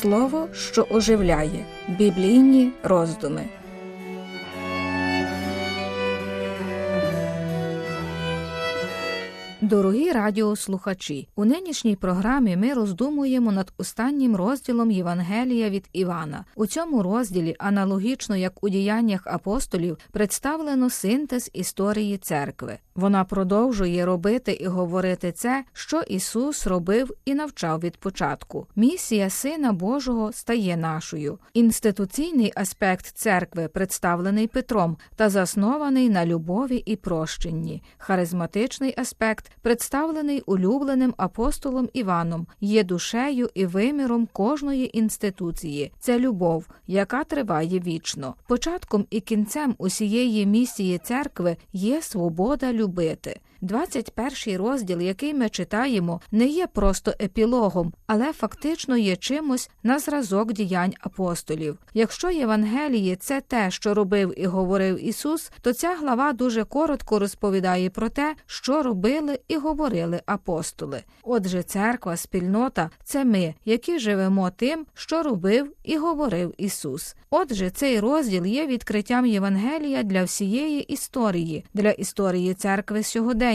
Слово, що оживляє біблійні роздуми. Дорогі радіослухачі, у нинішній програмі ми роздумуємо над останнім розділом Євангелія від Івана. У цьому розділі, аналогічно як у діяннях апостолів, представлено синтез історії церкви. Вона продовжує робити і говорити це, що Ісус робив і навчав від початку. Місія Сина Божого стає нашою. Інституційний аспект церкви представлений Петром та заснований на любові і прощенні. Харизматичний аспект представлений улюбленим апостолом Іваном, є душею і виміром кожної інституції. Це любов, яка триває вічно. Початком і кінцем усієї місії церкви є свобода любити. 21 розділ, який ми читаємо, не є просто епілогом, але фактично є чимось на зразок діянь апостолів. Якщо Євангеліє це те, що робив і говорив Ісус, то ця глава дуже коротко розповідає про те, що робили і говорили апостоли. Отже, церква, спільнота це ми, які живемо тим, що робив і говорив Ісус. Отже, цей розділ є відкриттям Євангелія для всієї історії, для історії церкви сьогодення.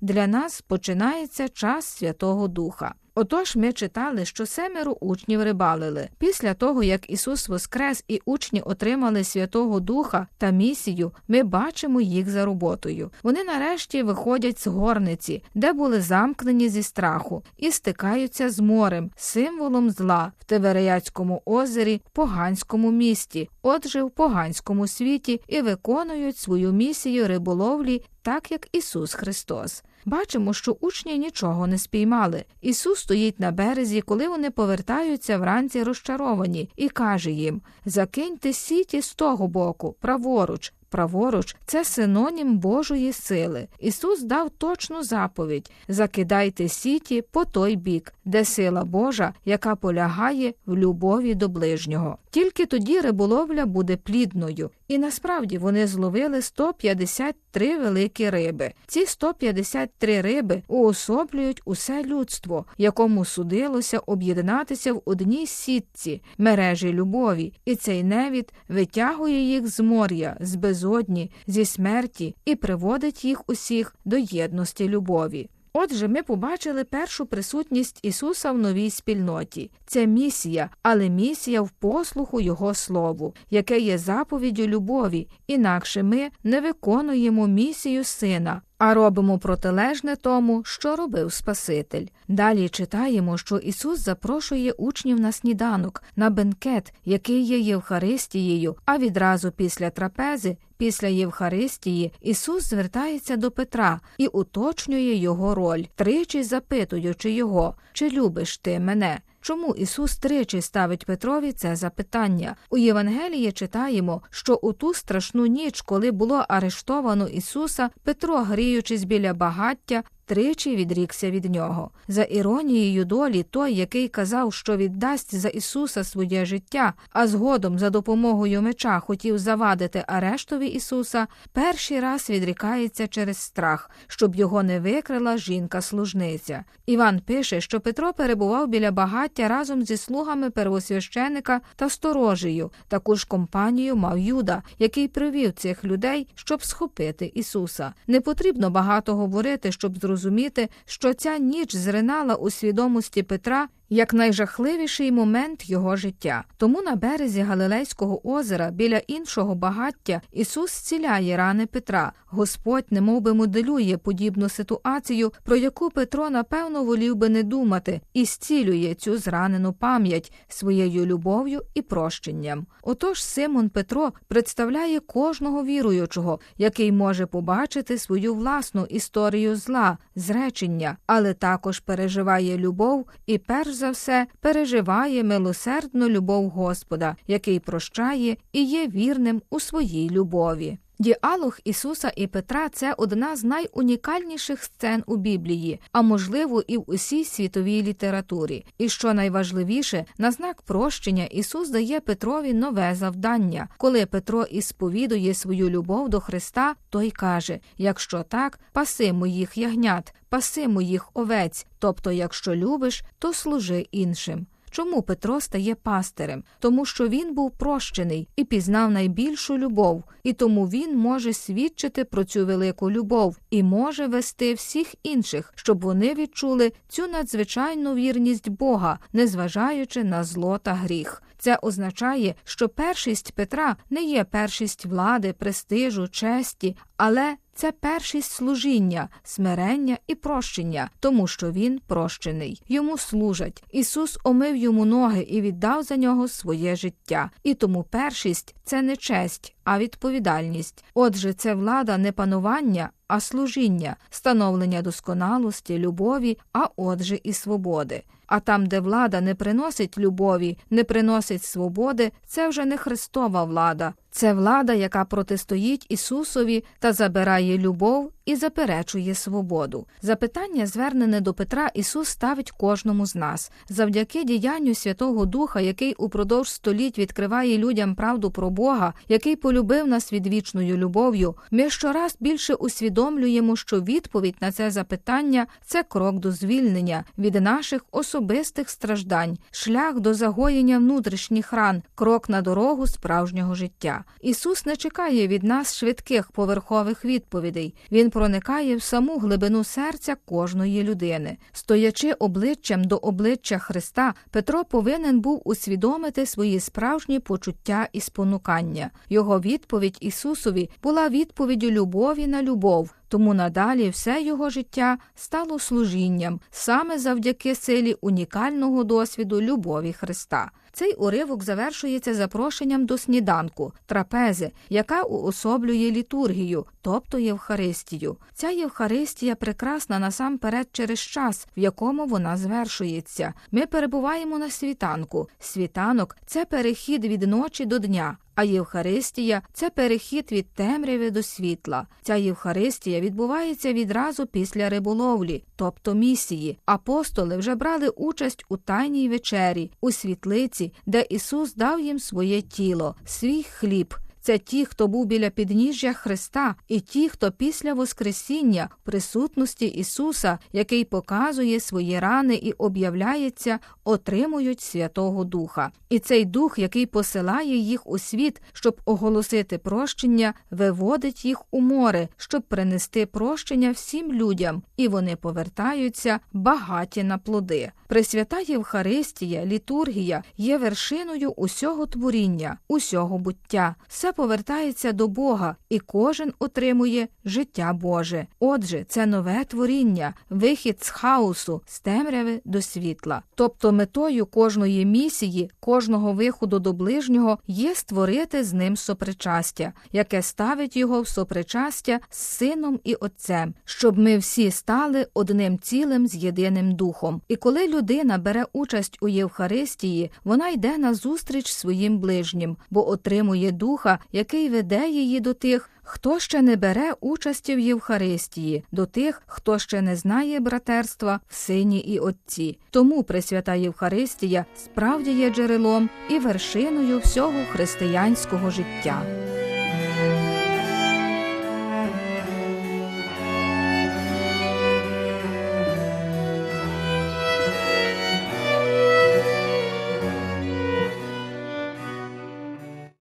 Для нас починається час Святого Духа. Отож ми читали, що семеро учнів рибалили. Після того, як Ісус воскрес і учні отримали Святого Духа та місію, ми бачимо їх за роботою. Вони нарешті виходять з горниці, де були замкнені зі страху, і стикаються з морем, символом зла в Тевереяцькому озері, в поганському місті, отже, в поганському світі, і виконують свою місію риболовлі, так як Ісус Христос. Бачимо, що учні нічого не спіймали. Ісус стоїть на березі, коли вони повертаються вранці розчаровані, і каже їм Закиньте сіті з того боку, праворуч. Праворуч це синонім Божої сили. Ісус дав точну заповідь закидайте сіті по той бік, де сила Божа, яка полягає в любові до ближнього. Тільки тоді риболовля буде плідною, і насправді вони зловили 153 великі риби. Ці 153 риби уособлюють усе людство, якому судилося об'єднатися в одній сітці мережі любові, і цей невід витягує їх з моря, з безодні, зі смерті і приводить їх усіх до єдності любові. Отже, ми побачили першу присутність Ісуса в новій спільноті. Це місія, але місія в послуху Його Слову, яке є заповіддю любові, інакше ми не виконуємо місію Сина, а робимо протилежне тому, що робив Спаситель. Далі читаємо, що Ісус запрошує учнів на сніданок, на бенкет, який є Євхаристією, а відразу після трапези. Після Євхаристії Ісус звертається до Петра і уточнює його роль, тричі запитуючи його, чи любиш ти мене. Чому Ісус тричі ставить Петрові це запитання? У Євангелії читаємо, що у ту страшну ніч, коли було арештовано Ісуса, Петро, гріючись біля багаття, тричі відрікся від нього. За іронією долі, той, який казав, що віддасть за Ісуса своє життя, а згодом за допомогою меча хотів завадити арештові Ісуса, перший раз відрікається через страх, щоб його не викрила жінка-служниця. Іван пише, що Петро перебував біля багаття разом зі слугами первосвященика та сторожею. Таку ж компанію мав Юда, який привів цих людей, щоб схопити Ісуса. Не потрібно багато говорити, щоб зрозуміти зрозуміти, що ця ніч зринала у свідомості Петра як найжахливіший момент його життя. Тому на березі Галилейського озера біля іншого багаття Ісус зціляє рани Петра. Господь немовби моделює подібну ситуацію, про яку Петро напевно волів би не думати, і зцілює цю зранену пам'ять своєю любов'ю і прощенням. Отож Симон Петро представляє кожного віруючого, який може побачити свою власну історію зла, зречення, але також переживає любов і перш за все переживає милосердну любов Господа, який прощає і є вірним у своїй любові. Діалог Ісуса і Петра це одна з найунікальніших сцен у Біблії, а можливо, і в усій світовій літературі. І що найважливіше, на знак прощення Ісус дає Петрові нове завдання. Коли Петро ісповідує свою любов до Христа, той каже: якщо так, паси моїх ягнят, паси моїх овець, тобто, якщо любиш, то служи іншим. Чому Петро стає пастирем? Тому що він був прощений і пізнав найбільшу любов, і тому він може свідчити про цю велику любов і може вести всіх інших, щоб вони відчули цю надзвичайну вірність Бога, незважаючи на зло та гріх. Це означає, що першість Петра не є першість влади, престижу, честі, але це першість служіння, смирення і прощення, тому що він прощений. Йому служать. Ісус омив йому ноги і віддав за нього своє життя. І тому першість це не честь, а відповідальність. Отже, це влада не панування, а служіння, становлення досконалості, любові, а отже, і свободи. А там, де влада не приносить любові, не приносить свободи, це вже не Христова влада. Це влада, яка протистоїть Ісусові та забирає любов і заперечує свободу. Запитання, звернене до Петра, Ісус ставить кожному з нас. Завдяки діянню Святого Духа, який упродовж століть відкриває людям правду про Бога, який полюбив нас відвічною любов'ю, ми щораз більше усвідомлюємо, що відповідь на це запитання це крок до звільнення від наших особистих страждань, шлях до загоєння внутрішніх ран, крок на дорогу справжнього життя. Ісус не чекає від нас швидких поверхових відповідей. Він проникає в саму глибину серця кожної людини. Стоячи обличчям до обличчя Христа, Петро повинен був усвідомити свої справжні почуття і спонукання. Його відповідь Ісусові була відповіддю любові на любов. Тому надалі все його життя стало служінням саме завдяки силі унікального досвіду любові Христа. Цей уривок завершується запрошенням до сніданку, трапези, яка уособлює літургію, тобто Євхаристію. Ця Євхаристія прекрасна насамперед через час, в якому вона звершується. Ми перебуваємо на світанку. Світанок це перехід від ночі до дня. А Євхаристія це перехід від темряви до світла. Ця Євхаристія відбувається відразу після риболовлі, тобто місії. Апостоли вже брали участь у тайній вечері, у світлиці, де Ісус дав їм своє тіло, свій хліб. Це ті, хто був біля підніжжя Христа, і ті, хто після Воскресіння присутності Ісуса, який показує свої рани і об'являється, отримують Святого Духа. І цей дух, який посилає їх у світ, щоб оголосити прощення, виводить їх у море, щоб принести прощення всім людям, і вони повертаються багаті на плоди. Пресвята Євхаристія, літургія є вершиною усього творіння, усього буття. Повертається до Бога, і кожен отримує життя Боже. Отже, це нове творіння, вихід з хаосу, з темряви до світла. Тобто метою кожної місії, кожного виходу до ближнього є створити з ним сопричастя, яке ставить його в сопричастя з сином і отцем, щоб ми всі стали одним цілим з єдиним духом. І коли людина бере участь у Євхаристії, вона йде на зустріч своїм ближнім, бо отримує духа, який веде її до тих, хто ще не бере участі в Євхаристії, до тих, хто ще не знає братерства в сині і отці. Тому Пресвята Євхаристія справді є джерелом і вершиною всього християнського життя.